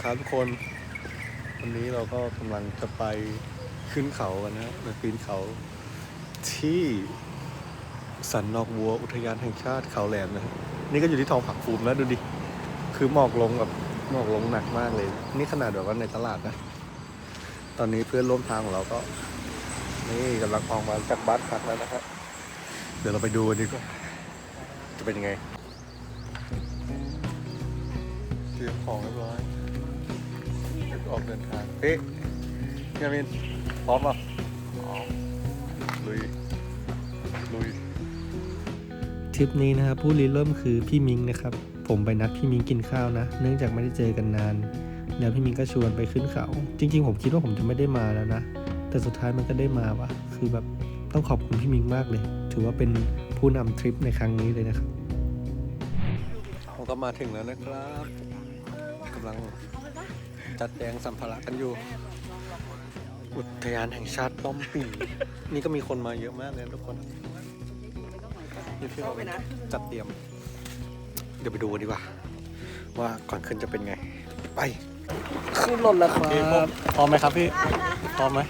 ครับทุกคนวันนี้เราก็กำลังจะไปขึ้นเขากันนะไปปีนเขาที่สันนอกวัวอุทยานแห่งชาติเขาแหลมนะนี่ก็อยู่ที่ทองผักฟูมแล้วดูดิ คือหมอกลงแบบหมอกลงหนักมากเลย นี่ขนาดแบบว่าในตลาดนะ ตอนนี้เพื่อนร่วมทางของเราก็ นี่กำลังออกมาจากบ้านพักแล้วนะครับเดี๋ยวเราไปดูกันดีกว่าจะเป็นยังไงเตรียมของเรียบร้อย ออกเดินทางเฮ้ยพี่อามินพร้อมป่ะพร้อมลุย ลุยทริปนี้นะครับผู้ริเริ่มคือพี่มิงนะครับ ผมไปนัดพี่มิงกินข้าวนะ เนื่องจากไม่ได้เจอกันนาน แล้วพี่มิงก็ชวนไปขึ้นเขา จริง ๆ ผมคิดว่าผมจะไม่ได้มาแล้วนะ แต่สุดท้ายมันก็ได้มาว่ะ คือแบบต้องขอบคุณพี่มิงมากเลย ถือว่าเป็นผู้นำทริปในครั้งนี้เลยนะครับเราก็มาถึงแล้วนะครับกำลัง จัดแจงสัมภาระกันอยู่ อุทยานแห่งชาติป้อมปีนี่ก็มีคนมาเยอะมากเลยทุกคน นี่พี่เราจัดเตรียม เดี๋ยวไปดูกันดีกว่า ว่าก่อนขึ้นจะเป็นไง ไป ขึ้นรถแล้วครับพร้อมไหมครับพี่พร้อมไหม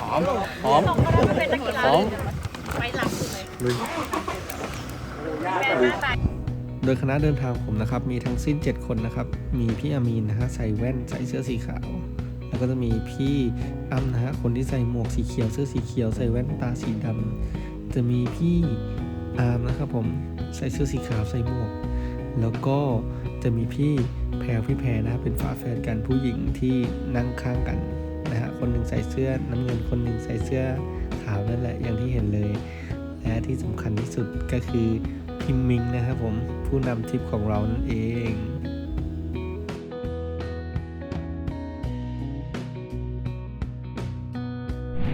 พร้อมพร้อมพร้อมไปหลังสุดเลยลุย โดยคณะเดินทางผมนะครับ มีทั้งสิ้น 7 คนนะครับ มีพี่อามีนนะฮะใส่แว่นใส่เสื้อสีขาว แล้วก็จะมีพี่อ้ำนะฮะคนที่ใส่หมวกสีเขียวเสื้อสีเขียวใส่แว่นตาสีดำจะมีพี่อาร์มนะครับผมใส่เสื้อสีขาวใส่หมวก แล้วก็จะมีพี่แพรพี่แพรนะฮะเป็นฝาแฝดกันผู้หญิงที่นั่งข้างกันนะฮะคนหนึ่งใส่เสื้อน้ำเงินคนหนึ่งใส่เสื้อขาวนั่นแหละอย่างที่เห็นเลย และที่สำคัญที่สุดก็คือ พิมมิงนะครับผมผู้นำทริปของเรานั่นเอง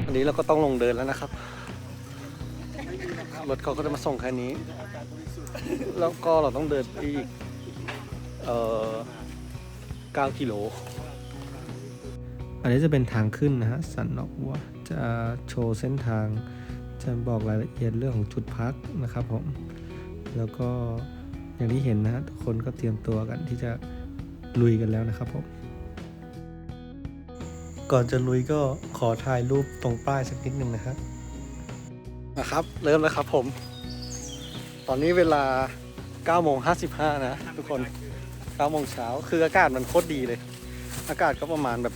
อันนี้เราก็ต้องลงเดินแล้วนะครับ รถเขาก็จะมาส่งแค่นี้ แล้วก็เราต้องเดินอีก เอ่อ9กิโล อันนี้จะเป็นทางขึ้นนะฮะ สันนอกวัวจะโชว์เส้นทาง จะบอกรายละเอียดเรื่องของจุดพักนะครับผม แล้วก็อย่างที่เห็นนะฮะทุกคนก็เตรียมตัวกันที่จะลุยกันแล้วนะครับผมก่อนจะลุยก็ขอถ่ายรูปตรงป้ายสักนิดนึงนะครับนะครับ เริ่มแล้วครับผม ตอนนี้เวลา9โมง55 นะ ทุกคน9โมงเช้าคืออากาศมันโคตรดีเลย อากาศก็ประมาณแบบ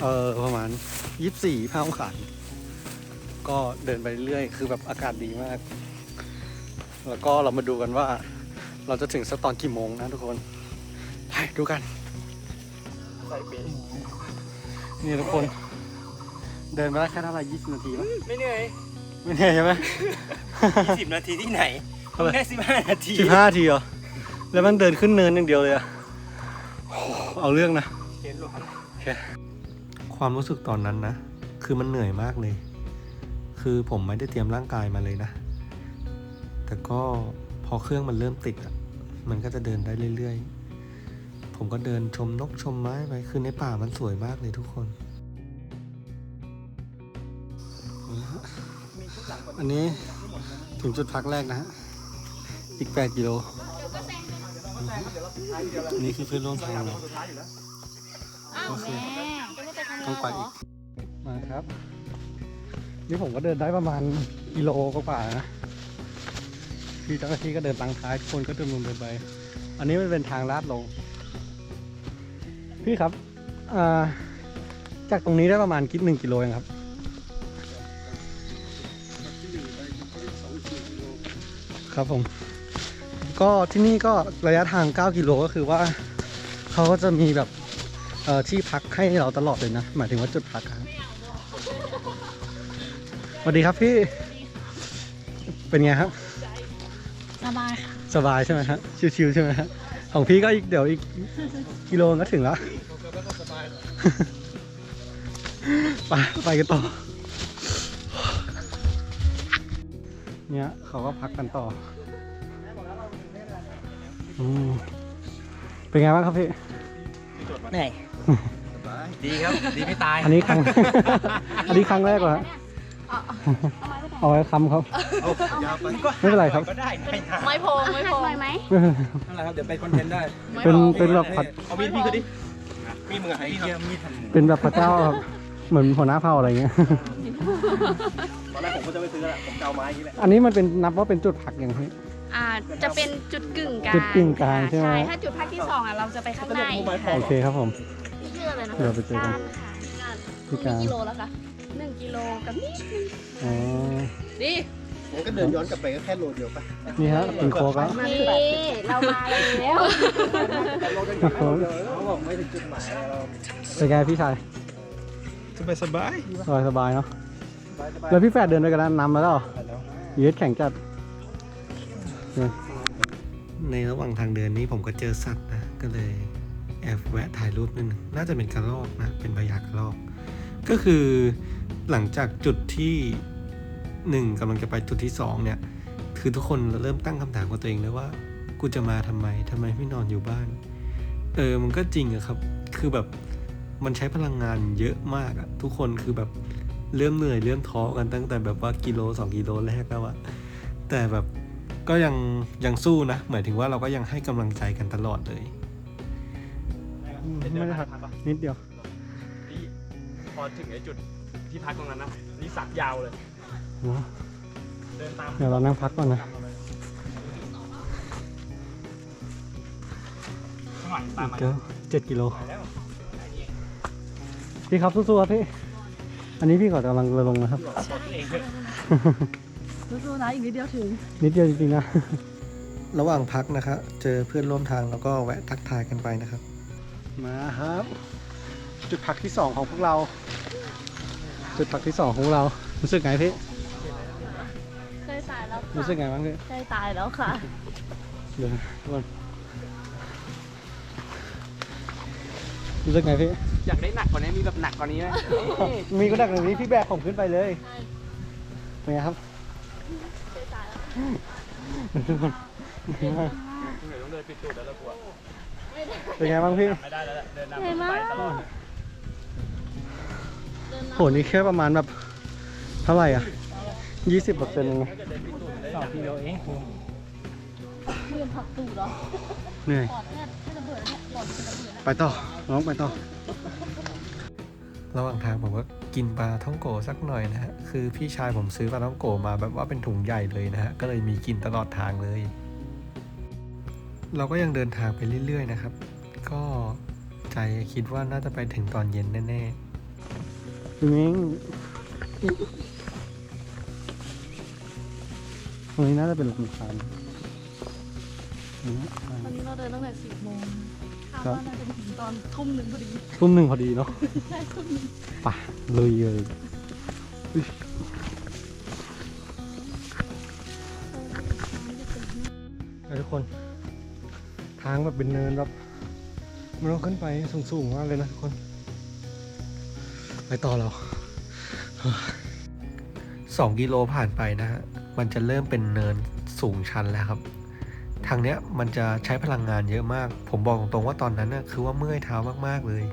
เออประมาณ 24พ้าองศาก็เดินไปเรื่อย คือแบบอากาศดีมาก แล้วก็เรามาดูกันว่า เราจะถึงสักตอนกี่โมงนะทุกคน ไปดูกัน นี่ทุกคน เดินมาได้แค่เท่าไหร่20นาทีมั้ยไม่เหนื่อยไม่แน่ใช่ไหม สิบนาทีที่ไหนเท่าไหร่ แค่สิบห้านาที สิบห้าทีเหรอ แล้วมันเดินขึ้นเนินอย่างเดียวเลยอะโอ้โหเอาเรื่องนะเห็นหรอความรู้สึกตอนนั้นนะ คือมันเหนื่อยมากเลย คือผมไม่ได้เตรียมร่างกายมาเลยนะ แต่ก็พอเครื่องมันเริ่มติดอะ มันก็จะเดินได้เรื่อยๆ ผมก็เดินชมนกชมไม้ไป คือในป่ามันสวยมากเลยทุกคน อันนี้ถึงจุดพักแรกนะฮะ อีก 8 กิโล นี่คือเพื่อนร่วมทางเราอ้าวแม่จะไม่ไปทำต้องไปอีก มาครับ นี่ผมก็เดินได้ประมาณกิโลกว่านะ พี่เจ้าหน้าที่ก็เดินตังท้ายทุกคนก็เดินลงเดินไป อันนี้มันเป็นทางลาดลง พี่ครับาจากตรงนี้ได้ประมาณกิโหนึ่งกิโลเองครับครับผม ก็ที่นี่ก็ระยะทาง 9 กิโลก็คือว่าเขาก็จะมีแบบที่พักให้เราตลอดเลยนะ หมายถึงว่าจุดพักครับสวัสดีครับพี่ เป็นไงครับ สบายค่ะ สบายใช่ไหมฮะ ชิวๆใช่ไหมฮะ ของพี่ก็อีกเดี๋ยวอีกกิโลก็ถึงแล้วไปไปกันต่อ เนี่ยเขาก็พักกันต่ออืมเป็นไงบ้างครับพี่ เหนื่อย ดีครับ ดีไม่ตาย อันนี้ครั้ง อันนี้ครั้งแรกเหรอฮะ เอาไว้คำครับไม่เป็นไรครับ ก็ได้ไม่นานไม่พงไม่พงไหมไม่เป็นไรนั่นแหละครับ เดี๋ยวไปคอนเทนต์ได้เป็นเป็นแบบผัดเอามีดพี่ก็ดิมีมือไอ้เหี้ยมีดทำเป็นแบบพระเจ้าครับเหมือนหัวหน้าเผ่าอะไรเงี้ย ตอนแรกผมก็จะไม่ซื้อละผมจะเอาไม้อย่างนี้แหละอันนี้มันเป็นนับว่าเป็นจุดพักอย่างที่อ่าจะเป็นจุดกึ่งกลางจุดกึ่งกลางใช่ไหม ถ้าจุดพักที่สองอะเราจะไปข้างในค่ะโอเคครับผมชื่ออะไรนะเดี๋ยวไปเจอกัน การค่ะที่กลางกี่กิโลแล้วคะ หนึ่งกิโลกับนิดนึงอ๋อดิงั้นก็เดินย้อนกลับไปก็แค่โลเดียวป่ะนี่ฮะเป็นโค้กแล้วนี่เรามาแล้วเป็นโค้กเขาบอกไม่ถึงจุดหมายเราเป็นไงพี่ชายสบายสบายสบายสบายเนาะแล้วพี่แฝดเดินด้วยกันนะนำมาแล้วเหรอยืดแข่งจัด ในระหว่างทางเดินนี้ผมก็เจอสัตว์นะก็เลยแอบแวะถ่ายรูปนิดนึงน่าจะเป็นกระรอกนะเป็นพญากระรอก ก็คือ หลังจากจุดที่หนึ่งกำลังจะไปจุดที่สองเนี่ย คือทุกคนเริ่มตั้งคำถามกับตัวเองแล้วว่า กูจะมาทำไมทำไมไม่นอนอยู่บ้าน เออมันก็จริงอะครับ คือแบบมันใช้พลังงานเยอะมากอะทุกคนคือแบบเริ่มเหนื่อยเริ่มท้อกันตั้งแต่แบบว่ากิโลสองกิโลแรกแล้วอะแต่แบบก็ยังยังสู้นะหมายถึงว่าเราก็ยังให้กำลังใจกันตลอดเลยไม่ได้พักนิดเดียวนี่พอถึงไอ้จุด ที่พักตรงนั้นนะนี่สักยาวเลย เดินตามเดี๋ยวเรานั่งพักก่อนนะข้างหลังตามมาเก้าเจ็ดกิโลพี่ครับสู้ๆครับพี่ อันนี้พี่ก่อนกำลังจะลงนะครับสู้ๆนะอีกนิดเดียวถึง นิดเดียวจริงๆนะ ระหว่างพักนะครับ เจอเพื่อนร่วมทางแล้วก็แวะทักทายกันไปนะครับ มาครับ จุดพักที่สองของพวกเรา จุดพักที่สองของพวกเรา รู้สึกไงพี่ใกล้ตายแล้วรู้สึกไงบ้างพี่ใกล้ตายแล้วค่ะ เดี๋ยวทุกคนรู้สึกไงพี่ อยากได้หนักกว่านี้มีแบบหนักกว่านี้ไหมมีก็ดักหนึ่งนี้พี่แบกผมขึ้นไปเลยเป็นไงครับทุกคนเหนื่อยต้องเดินปิดจุดแล้วเรากลัวเป็นไงบ้างพี่ ไม่ได้แล้วแหละเดินนำเหนื่อยมากไปตลอด โหนี่แค่ประมาณแบบเท่าไหร่อะยี่สิบเปอร์เซ็นต์เองไงสองกิโลเองเพื่อนผักตู่เหรอเหนื่อยปอดแค่แค่ระเบิดเนี่ยปอดจะระเบิดนะไปต่อน้องไปต่อ ระหว่างทางผมก็กินปลาท่องโกสักหน่อยนะฮะ คือพี่ชายผมซื้อปลาท่องโกมาแบบว่าเป็นถุงใหญ่เลยนะฮะ ก็เลยมีกินตลอดทางเลย เราก็ยังเดินทางไปเรื่อยๆนะครับ ก็ใจคิดว่าน่าจะไปถึงตอนเย็นแน่ พี่มิ้งตรงนี้น่าจะเป็นลำธารอืมตอนนี้เราเดินตั้งแต่สิบโมงคาดครับว่าน่าจะถึงตอนทุ่มหนึ่งพอดี ทุ่มหนึ่งพอดีเนาะใช่ทุ่มหนึ่งป่ะลุยเลยอุ๊ยเอาทุกคน ทางแบบเป็นเนินแบบมันต้องขึ้นไปสูงๆมากเลยนะทุกคน ไปต่อเราๆ2กิโลผ่านไปนะฮะ มันจะเริ่มเป็นเนินสูงชันแล้วครับ ทางเนี้ยมันจะใช้พลังงานเยอะมาก ผมบอกตรงๆว่าตอนนั้นน่ะคือว่าเมื่อยเท้ามากๆเลย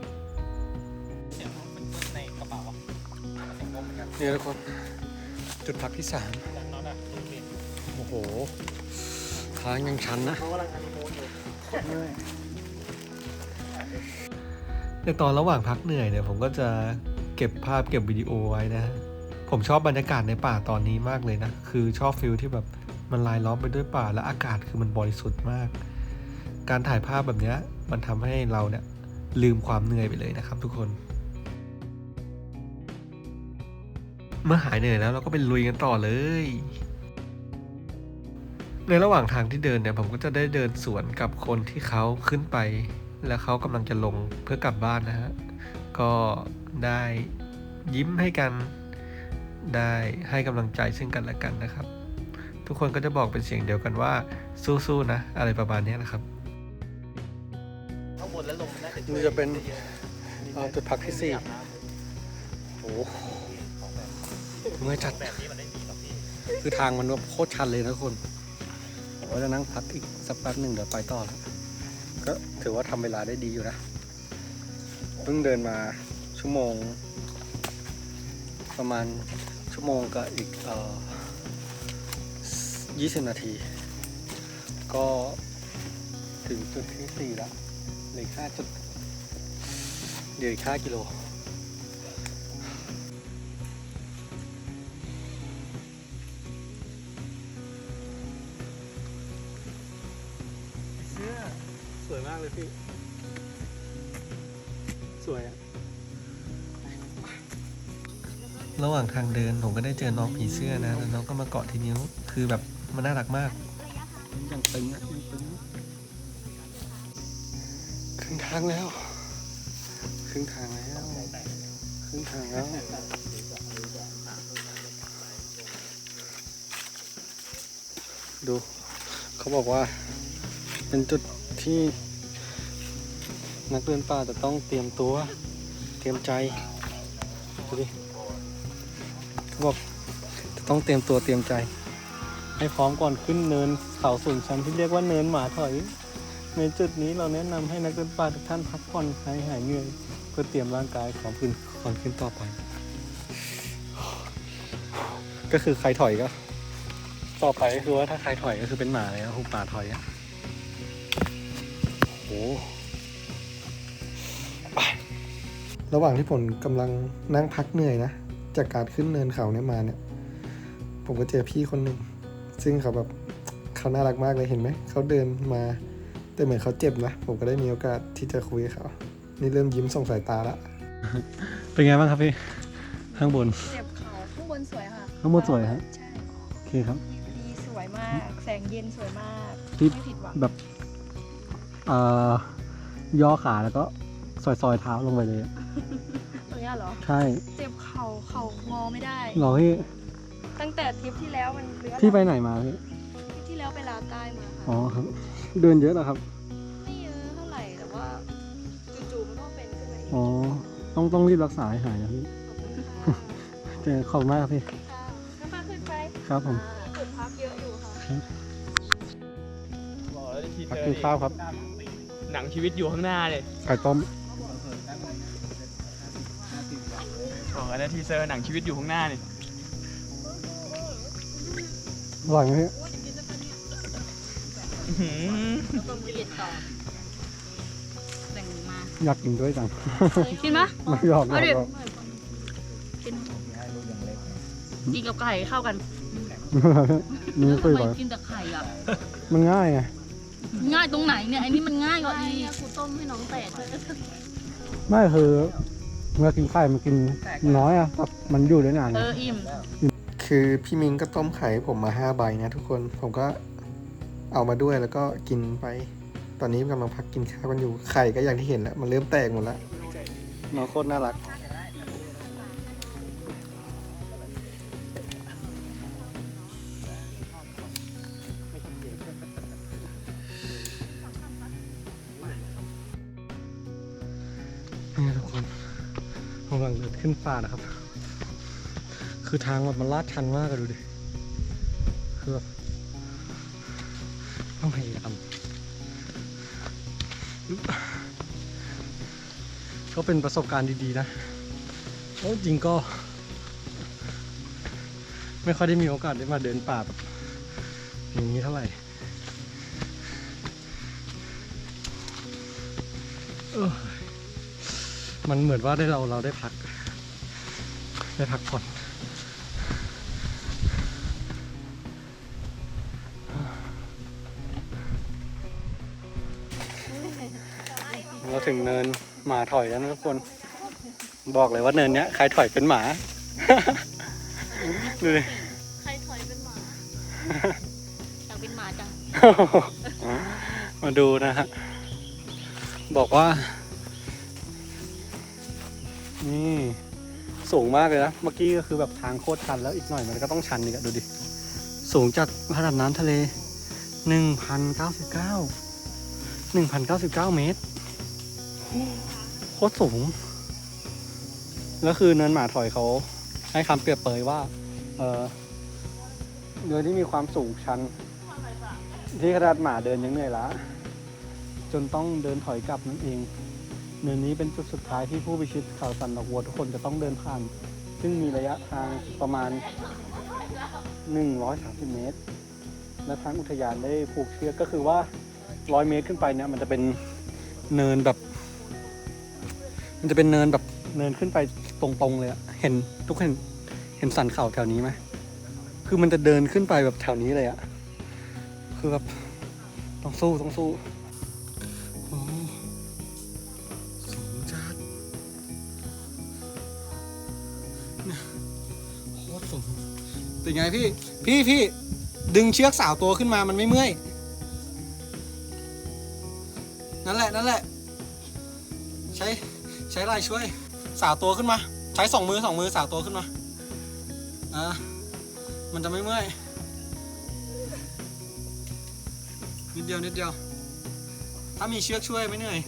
ในกระเป๋าอะเสียงงงเหมือนกันนี่ทุกคน จุดพักที่สามอย่างนั้นอะดูสิโอ้โห ทางยังชันนะเขากำลังทำโมนอยู่ในตอนระหว่างพักเหนื่อยเนี่ยผมก็จะ เก็บภาพเก็บวิดีโอไว้นะ ผมชอบบรรยากาศในป่าตอนนี้มากเลยนะ คือชอบฟิลที่แบบมันลายล้อมไปด้วยป่าและอากาศคือมันบริสุทธิ์มาก การถ่ายภาพแบบนี้มันทำให้เราเนี่ยลืมความเหนื่อยไปเลยนะครับทุกคน เมื่อหายเหนื่อยแล้วเราก็ไปลุยกันต่อเลย ในระหว่างทางที่เดินเนี่ยผมก็จะได้เดินสวนกับคนที่เขาขึ้นไป แล้วเขากำลังจะลงเพื่อกลับบ้านนะฮะ ก็ได้ยิ้มให้กันได้ให้กำลังใจซึ่งกันและกันนะครับ ทุกคนก็จะบอกเป็นเสียงเดียวกันว่าสู้ๆนะ อะไรประมาณเนี้ยนะครับข้างบนแล้วลงมันน่าจะนี่จะเป็นเอ่อจุดพักที่สี่โอ้โหเมื่อยจัดแบบนี้มันได้ดีหรอกพี่คือทางมันแบบโคตรชันเลยนะทุกคนผมว่าจะนั่งพักอีกสักแป๊บหนึ่งเดี๋ยวไปต่อแล้วก็ถือว่าทำเวลาได้ดีอยู่นะ เพิ่งเดินมาชั่วโมง ประมาณชั่วโมงกับอีกเอ่อยี่สิบนาที ก็ถึงจุดที่สี่แล้วเหลืออกห้าจุดเดี๋ยวอีกห้ากิโลเสื้อสวยมากเลยพี่ สวยอะระหว่างทางเดินผมก็ได้เจอน้องผีเสื้อนะแล้วน้องก็มาเกาะที่นิ้ว คือแบบมันน่ารักมากยังตึงอะยังตึงอะครึ่งทางแล้วครึ่งทางแล้วครึ่งทางแล้ว ดู เขาบอกว่า เป็นจุดที่ นักเดินป่าจะต้องเตรียมตัว เตรียมใจดูดิเขาบอกจะต้องเตรียมตัวเตรียมใจ ให้พร้อมก่อนขึ้นเนินเขาสูงชันที่เรียกว่าเนินหมาถอย ในจุดนี้เราแนะนำให้นักเดินป่าทุกท่านพักผ่อนให้หายเหนื่อยเพื่อเตรียมร่างกายของขึ้นก่อนขึ้นต่อไป ก็คือใครถอยก็ต่อไปก็คือว่าถ้าใครถอยก็คือเป็นหมาเลยครับหมาถอยอะโอ้ ระหว่างที่ผมกำลังนั่งพักเหนื่อยนะ จากการขึ้นเนินเขาเนี่ยมาเนี่ย ผมก็เจอพี่คนหนึ่ง ซึ่งเขาแบบเขาน่ารักมากเลยเห็นไหม เขาเดินมา แต่เหมือนเขาเจ็บนะ ผมก็ได้มีโอกาสที่จะคุยกับเขา นี่เริ่มยิ้มส่งสายตาละ เป็นไงบ้างครับพี่ ข้างบน เจ็บเขาข้างบนสวยค่ะ ข้างบนสวยฮะใช่ โอเคครับดีสวยมาก แสงเย็นสวยมากที่ไม่ผิดหวัง แบบ เอ่อ ย่อขาแล้วก็ ซอยซอยๆเท้าลงไปเลยอะตรงเนี้ยเหรอ ใช่เจ็บเข่าเข่างอไม่ได้หรอพี่ตั้งแต่ทริปที่แล้วมันเลื้อนพี่ไปไหนมาพี่ทริปที่แล้วไปลาวใต้มาอ๋อค่ะครับ เดินเยอะเหรอครับไม่เยอะเท่าไหร่แต่ว่าจู่ๆมันก็เป็นขึ้นมาเองอ๋อต้องต้องรีบรักษาให้หายนะพี่ขอบคุณค่ะเจอขอบคุณมากครับพี่ค่ะถ้ามาขึ้นไปครับผม อ่าจุดพักเยอะอยู่ค่ะ บอกแล้วทีพักเซอร์กินข้าวครับ หนังชีวิตอยู่ข้างหน้าเลยไก่ต้ม บอกแล้วทีเซอร์หนังชีวิตอยู่ข้างหน้านี่อร่อยไหมพี่อื้อหือต้มเย็นต่อแบ่งมาอยากกินด้วยจัง กินปะไม่หยอกหยเอาอกดิหยอกกินกินกับไก่เข้ากันนี่แล้วคุยทำไมก่อนกินแต่ไข่อะมันง่ายไง ง่ายตรงไหนเนี่ยอันนี้มันง่ายกว่าอีกกูต้มให้น้องแตกเลย ไม่คือ เมื่อกินไข่มันกินน้อยอะแบบมันอยู่ได้นาน เอออิ่ม คือพี่มิงก็ต้มไข่ให้ผมมาห้าใบนะทุกคนผมก็เอามาด้วยแล้วก็กินไป ตอนนี้กำลังพักกินข้าวกันอยู่ไข่ก็อย่างที่เห็นแล้วมันเริ่มแตกหมดแล้วน้องโคตรน่ารัก ลังเดินขึ้นป่านะครับ คือทางแบบมันลาดชันมากเลยดูดิ คือแบบต้องพยายามก็เป็นประสบการณ์ดีๆนะแล้วจริงก็ ไม่ค่อยได้มีโอกาสได้มาเดินป่าแบบอย่างนี้เท่าไหร่ มันเหมือนว่าได้เราเราได้พัก ได้พักผ่อนเราถึงเนินหมาถอยแล้วนะทุกคน บอกเลยว่าเนินเนี้ยใครถอยเป็นหมาดูดิใครถอยเป็นหมาอยากเป็นหมาจัง มาดูนะฮะ บอกว่า นี่สูงมากเลยนะ เมื่อกี้ก็คือแบบทางโคตรชันแล้วอีกหน่อยมันก็ต้องชันอีกอะดูดิ สูงจากระดับน้ำทะเล 1,099 1,099 เมตร โคตรสูง แล้วคือเนินหมาถอยเขา ให้คำเปรียบเปรยว่า เออเนินที่มีความสูงชัน ที่ขนาดหมาเดินยังเหนื่อยล้าจนต้องเดินถอยกลับนั่นเอง เนินนี้เป็นจุดสุดท้ายที่ผู้พิชิตเขาสันดอกวัวทุกคนจะต้องเดินผ่าน ซึ่งมีระยะทางประมาณ 130 เมตร และทางอุทยานได้ผูกเชือกก็คือว่า 100 เมตรขึ้นไปเนี่ยมันจะเป็นเนินแบบ มันจะเป็นเนินแบบเนินขึ้นไปตรงๆเลยอะเห็นทุกคนเห็นสันเขาแถวนี้ไหมคือมันจะเดินขึ้นไปแบบแถวนี้เลยอะคือแบบต้องสู้ต้องสู้ โคตรสูงเป็นไงพี่ พี่พี่ดึงเชือกสาวตัวขึ้นมามันไม่เมื่อย นั่นแหละนั่นแหละ ใช้ใช้ลายช่วย สาวตัวขึ้นมา ใช้สองมือสองมือสาวตัวขึ้นมาอ่ามันจะไม่เมื่อย นิดเดียวนิดเดียว ถ้ามีเชือกช่วยไม่เหนื่อย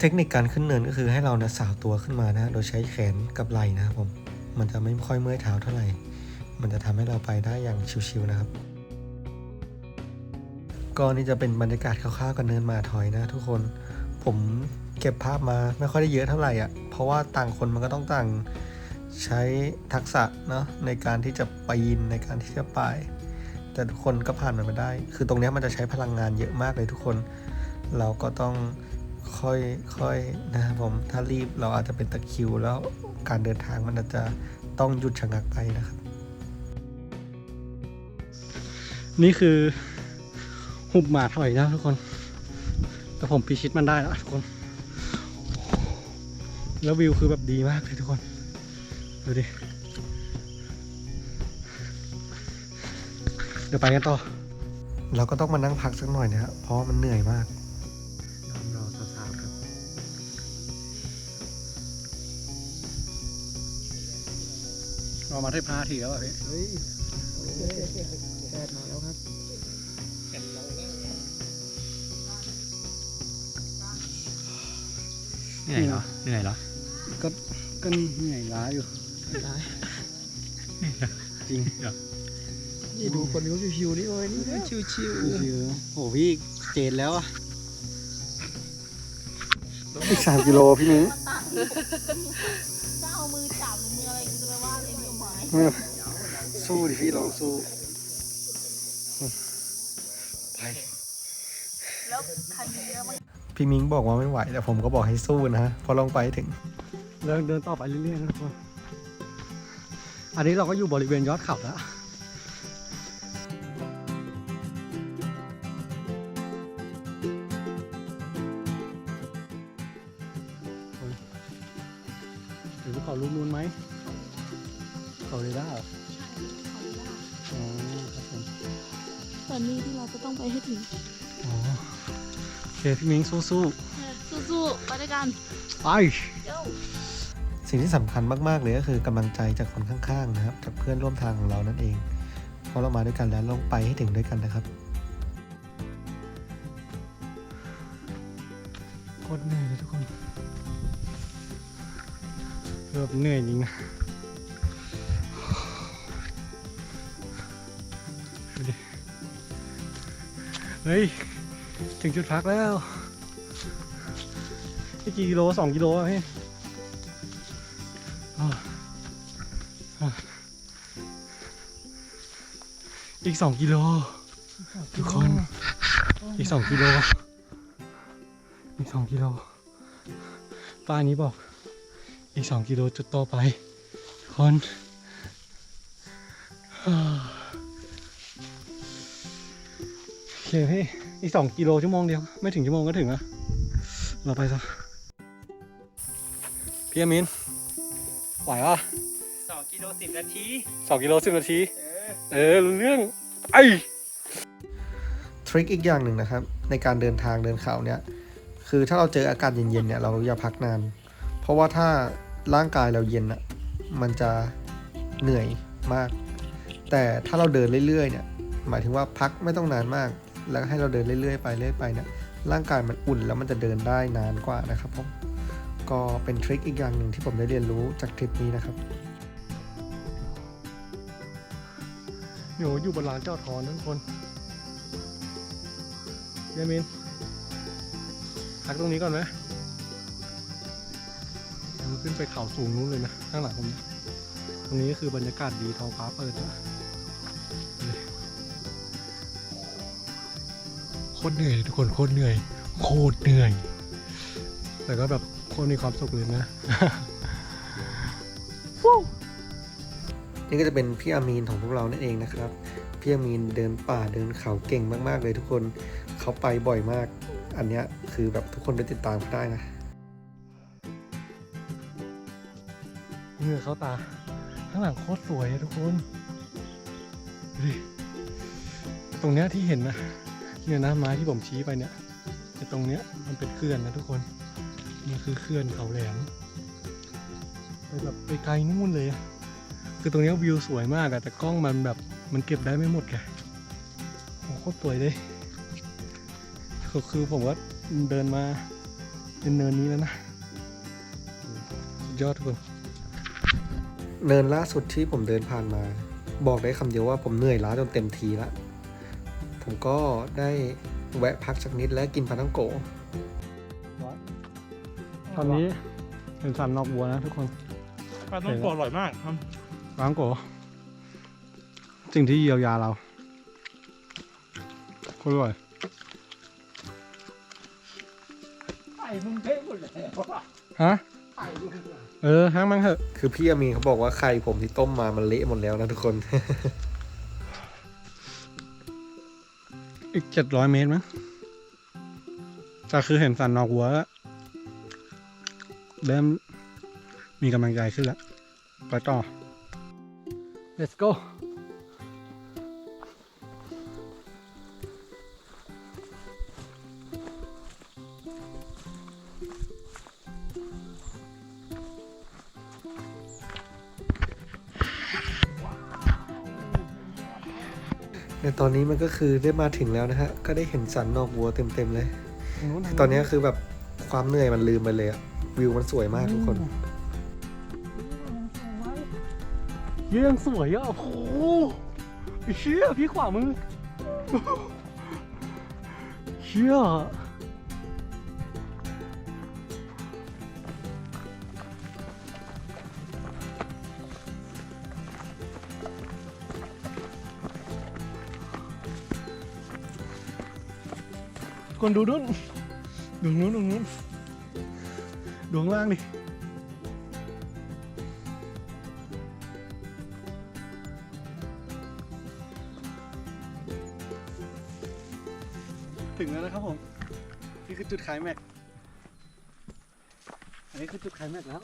เทคนิคการขึ้นเนินก็คือให้เราเนี่ยสาวตัวขึ้นมานะ โดยใช้แขนกับไหล่นะครับผม มันจะไม่ค่อยเมื่อยเท้าเท่าไหร่ มันจะทำให้เราไปได้อย่างชิวๆนะครับก็นี่จะเป็นบรรยากาศคร่าวๆกันเนินมาถอยนะ ทุกคน ผมเก็บภาพมาไม่ค่อยได้เยอะเท่าไหร่อะ เพราะว่าต่างคนมันก็ต้องต่างใช้ทักษะเนาะในการที่จะปีนในการที่จะป่าย แต่ทุกคนก็ผ่านมันมาได้ คือตรงนี้มันจะใช้พลังงานเยอะมากเลยทุกคน เราก็ต้องค่อยค่อยนะครับผม ถ้ารีบเราอาจจะเป็นตะคิวแล้ว การเดินทางมันอาจจะต้องหยุดชะงักไปนะครับ นี่คือหุบหมาถอยนะทุกคน แต่ผมพิชิตมันได้แล้วทุกคน แล้ววิวคือแบบดีมากเลยทุกคน ดูดิ เดี๋ยวไปกันต่อ เราก็ต้องมานั่งพักสักหน่อยนะฮะเพราะว่ามันเหนื่อยมาก เรามาได้พาทีแล้วอะพี่เฮ้ยแดดมาแล้วครับเหนื่อยเหรอเหนื่อยเหรอก็ก็เหนื่อยล้าอยู่จริงนี่ดูคนเขาชิวๆนี่โอ้ยนี่ชิวชิวๆโอ้พี่เจนแล้วอะอีกสามกิโลพี่มิ้ง สู้ดิพี่ลองสู้แล้วคันเยอะมันๆพี่มิงบอกว่าไม่ไหว แต่ผมก็บอกให้สู้นะพอลองไปถึงเดินเดินต่อไปเรื่อยๆนะทุกคนอันนี้เราก็อยู่บริเวณยอดเขาแล้ว พี่มิงสู้สู้ๆไปด้วยกันๆไปเจ้าสิ่งที่สำคัญมาก ๆ เลยก็คือกำลังใจจากคนข้าง ๆ นะครับจากเพื่อนร่วมทางของเรานั่นเอง เพราะเรามาด้วยกันแล้วลงไปให้ถึงด้วยกันนะครับโคตรเหนื่อยเลยทุกคนคือแบบเหนื่อยจริงนะดูดิเฮ้ย ถึงจุดพักแล้วอีกกี่กิโลสองกิโลอะพี่อีกสองกิโลทุกคน อีกสองกิโล อีกสองกิโล ป้านี้บอก อีกสองกิโลจุดต่อไป คนโอเคพี่ อีกสองกิโลชั่วโมงเดียว ไม่ถึงชั่วโมงก็ถึงแล้วเราไปซะพี่อามินไหวปะสองกิโลสิบนาทีสองกิโลสิบนาที เออรู้เรื่องไอทริคอีกอย่างหนึ่งนะครับ ในการเดินทางเดินเขาเนี่ย คือถ้าเราเจออากาศเย็นๆเนี่ยเราอย่าพักนาน เพราะว่าถ้าร่างกายเราเย็นอะมันจะเหนื่อยมาก แต่ถ้าเราเดินเรื่อยๆเนี่ย หมายถึงว่าพักไม่ต้องนานมาก แล้วให้เราเดินเรื่อยๆไปเรื่อยไปเนี่ยร่างกายมันอุ่นแล้วมันจะเดินได้นานกว่านะครับผมก็เป็นทริคอีกอย่างหนึ่งที่ผมได้เรียนรู้จากทริปนี้นะครับหนูอยู่บนลานเจ้าทอนทุกคนยามินพักตรงนี้ก่อนไหมขึ้นไปเขาสูงนู้นเลยนะ ข้างหลังผมตรงนี้ก็คือบรรยากาศดีท้องฟ้าเปิดนะ ตรเหนื่อยเลยทุกคนโคตรเหนื่อย โคตรเหนื่อย แต่ก็แบบโคนมีความสุขเลยนะนี่ก็จะเป็นพี่อามีนของพวกเรานั่นเองนะครับ พี่อามีนเดินป่าเดินเขาเก่งมากๆเลยทุกคนเขาไปบ่อยมาก อันเนี้ยคือแบบทุกคนไปติดตามเขาได้นะเหงื่อเข้าตา ข้างหลังโคตรสวยอะทุกคนดูดิตรงเนี้ยที่เห็นนะ เนี่ยนะไม้ที่ผมชี้ไปเนี่ยไอ้ตรงเนี้ยมันเป็นเขื่อนนะทุกคนนี่คือเขื่อนเขาแหลมไปแบบไปไกลนู่นเลย คือตรงเนี้ยวิวสวยมากอะแต่กล้องมันแบบมันเก็บได้ไม่หมดไงโอ้โหโคตรสวยเลยคือคือผมก็เดินมาเป็นเนินนี้แล้วนะยอดทุกคนเนินล่าสุดที่ผมเดินผ่านมา บอกได้คำเดียวว่าผมเหนื่อยล้าจนเต็มทีละ ผมก็ได้แวะพักสักนิดและกินปลาทั้งโกะตอนนี้เป็นสันนอกบัวนะทุกคนปลาต้องกรอบอร่อยมากครับร้างโกสิ่งที่เยียวยาเราโคตรอร่อยไข่มึงเพ่หมดแล้วฮะไข่มึงเออห้างมันเถอะ คือพี่อามีนเขาบอกว่าไข่ผมที่ต้มมามันเละหมดแล้วนะทุกคน อีกเจ็ดร้อยเมตรมั้งแต่คือเห็นสันนอกหัวแล้วเริ่มมีกำลังใจขึ้นแล้ว ไปต่อ let's go ในตอนนี้มันก็คือได้มาถึงแล้วนะฮะ ก็ได้เห็นสันนอกวัวเต็มๆเลย ตอนนี้คือแบบความเหนื่อยมันลืมไปเลยอะวิวมันสวยมากทุกคนเยี่ยงสวยอะโอ้โหไอ้เชี่ยพี่ขวามือเชี่ย คนดูนู้นดูนู้นดูนู้นดูข้างล่างดิถึงแล้วนะครับผม นี่คือจุดขายแม็ก อันนี้คือจุดขายแม็กแล้ว